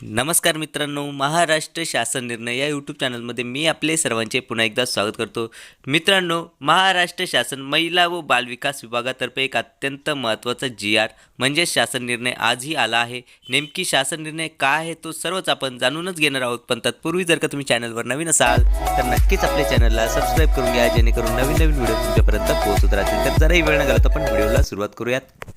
नमस्कार मित्रांनो महाराष्ट्र शासन निर्णय या यूट्यूब चॅनलमध्ये मी आपले सर्वांचे पुन्हा एकदा स्वागत करतो. मित्रांनो महाराष्ट्र शासन महिला व बालविकास विभागातर्फे एक अत्यंत महत्त्वाचा जी आर म्हणजेच शासन निर्णय आजही आला आहे. नेमकी शासन निर्णय काय आहे तो सर्वच आपण जाणूनच घेणार आहोत. पण तत्पूर्वी जर का तुम्ही चॅनलवर नवीन असाल तर नक्कीच आपल्या चॅनलला सबस्क्राईब करून घ्या जेणेकरून नवीन नवीन व्हिडिओ तुमच्यापर्यंत पोहोचत राहतील. तर जराही वेळ न घालत आपण व्हिडिओला सुरुवात करूयात.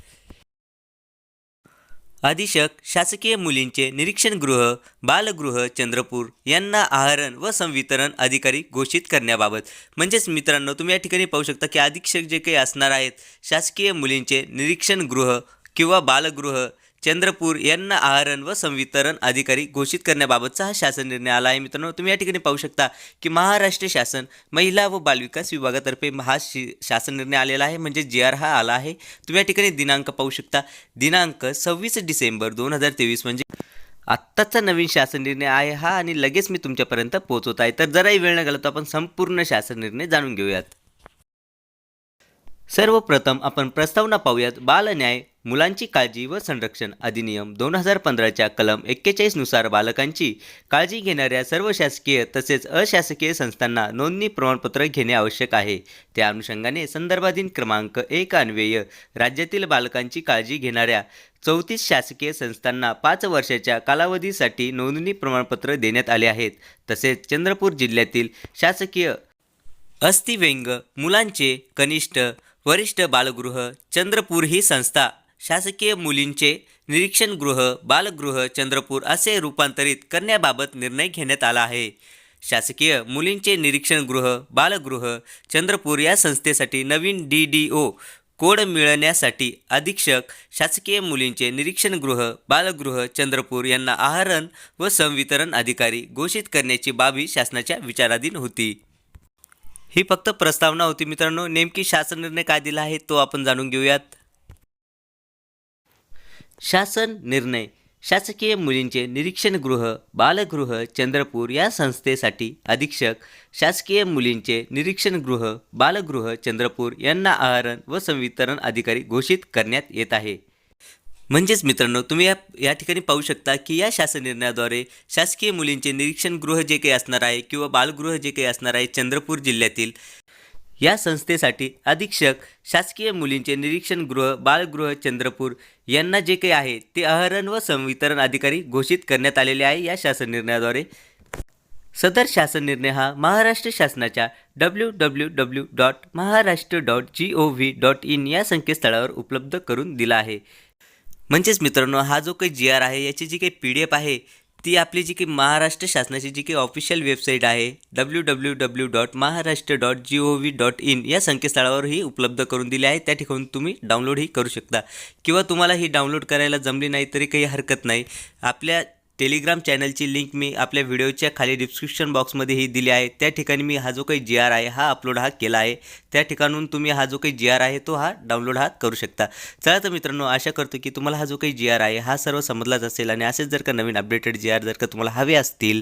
अधीक्षक शासकीय मुलींचे निरीक्षण गृह बालगृह चंद्रपूर यांना आहरण व संवितरण अधिकारी घोषित करण्याबाबत. म्हणजेच मित्रांनो तुम्ही या ठिकाणी पाहू शकता की अधीक्षक जे काही असणार आहेत शासकीय मुलींचे निरीक्षण गृह किंवा बालगृह चंद्रपूर यांना आहरण व संवितरण अधिकारी घोषित करण्याबाबतचा हा शासन निर्णय आला आहे. मित्रांनो तुम्ही या ठिकाणी पाहू शकता की महाराष्ट्र शासन महिला व बालविकास विभागातर्फे हा शि शासन निर्णय आलेला आहे. म्हणजे जी आर हा आला आहे. तुम्ही या ठिकाणी दिनांक पाहू शकता. दिनांक सव्वीस डिसेंबर दोन हजार तेवीस म्हणजे आत्ताचा नवीन शासन निर्णय आहे हा आणि लगेच मी तुमच्यापर्यंत पोहोचवत आहे. तर जराही वेळ न घालवता आपण संपूर्ण शासन निर्णय जाणून घेऊयात. सर्वप्रथम आपण प्रस्तावना पाहूयात. बालन्याय मुलांची काळजी व संरक्षण अधिनियम दोन हजार पंधराच्या कलम एक्केचाळीसनुसार बालकांची काळजी घेणाऱ्या सर्व शासकीय तसेच अशासकीय संस्थांना नोंदणी प्रमाणपत्र घेणे आवश्यक आहे. त्या अनुषंगाने संदर्भाधीन क्रमांक एक अन्वय राज्यातील बालकांची काळजी घेणाऱ्या चौतीस शासकीय संस्थांना पाच वर्षाच्या कालावधीसाठी नोंदणी प्रमाणपत्र देण्यात आले आहेत. तसेच चंद्रपूर जिल्ह्यातील शासकीय अस्थिव्यंग मुलांचे कनिष्ठ वरिष्ठ बालगृह चंद्रपूर ही संस्था शासकीय मुलींचे निरीक्षणगृह बालगृह चंद्रपूर असे रूपांतरित करण्याबाबत निर्णय घेण्यात आला आहे. शासकीय मुलींचे निरीक्षणगृह बालगृह चंद्रपूर या संस्थेसाठी नवीन डी डी ओ कोड मिळण्यासाठी अधीक्षक शासकीय मुलींचे निरीक्षणगृह बालगृह चंद्रपूर यांना आहरण व संवितरण अधिकारी घोषित करण्याची बाबी शासनाच्या विचाराधीन होती. ही फक्त प्रस्तावना होती मित्रांनो. नेमकी शासन निर्णय काय दिला आहे तो आपण जाणून घेऊयात. शासन निर्णय. शासकीय मुलींचे निरीक्षणगृह बालगृह चंद्रपूर या संस्थेसाठी अधीक्षक. शासकीय मुलींचे निरीक्षणगृह बालगृह चंद्रपूर यांना आहरण व संवितरण अधिकारी घोषित करण्यात येत आहे. म्हणजेच मित्रांनो तुम्ही या या ठिकाणी पाहू शकता की या शासन निर्णयाद्वारे शासकीय मुलींचे निरीक्षणगृह जे काही असणार आहे किंवा बालगृह जे काही असणार आहे चंद्रपूर जिल्ह्यातील या संस्थेसाठी अधीक्षक शासकीय मुलींचे निरीक्षण गृह बालगृह चंद्रपूर यांना जे काही आहे ते आहरण व संवितरण अधिकारी घोषित करण्यात आलेले आहे या शासन निर्णयाद्वारे. सदर शासन निर्णय हा महाराष्ट्र शासनाच्या W W W dot Maharashtra dot G O V dot in या संकेतस्थळावर उपलब्ध करून दिला आहे. म्हणजेच मित्रांनो हा जो काही जी आर आहे याची जी काही पी डी एफ आहे ती आपली जी काही महाराष्ट्र शासनाची जी काही ऑफिशियल वेबसाईट आहे W W W dot Maharashtra dot G O V dot in या संकेतस्थळावरही उपलब्ध करून दिली आहे. त्या ठिकाणी तुम्ही डाउनलोडही करू शकता. किंवा तुम्हाला ही डाउनलोड करायला जमली नाही तरी काही हरकत नाही. आपल्या टेलिग्राम चॅनलची लिंक मी आपल्या व्हिडिओच्या खाली डिस्क्रिप्शन बॉक्समध्येही दिली आहे. त्या ठिकाणी मी हा जो काही जी आर आहे हा अपलोड हा केला आहे. त्या ठिकाणून तुम्ही हा जो काही जी आर आहे तो हा डाउनलोड हा करू शकता. चला तर मित्रांनो आशा करतो की तुम्हाला हा जो काही जी आर आहे हा सर्व समजलाच असेल आणि असेच जर का नवीन अपडेटेड जी आर जर का तुम्हाला हवे असतील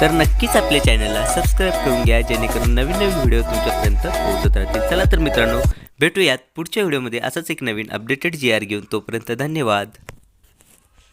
तर नक्कीच आपल्या चॅनलला सबस्क्राईब करून घ्या जेणेकरून नवीन नवीन व्हिडिओ तुमच्यापर्यंत पोहोचत राहतील. चला तर मित्रांनो भेटूयात पुढच्या व्हिडिओमध्ये असंच एक नवीन अपडेटेड जी आर घेऊन. तोपर्यंत धन्यवाद.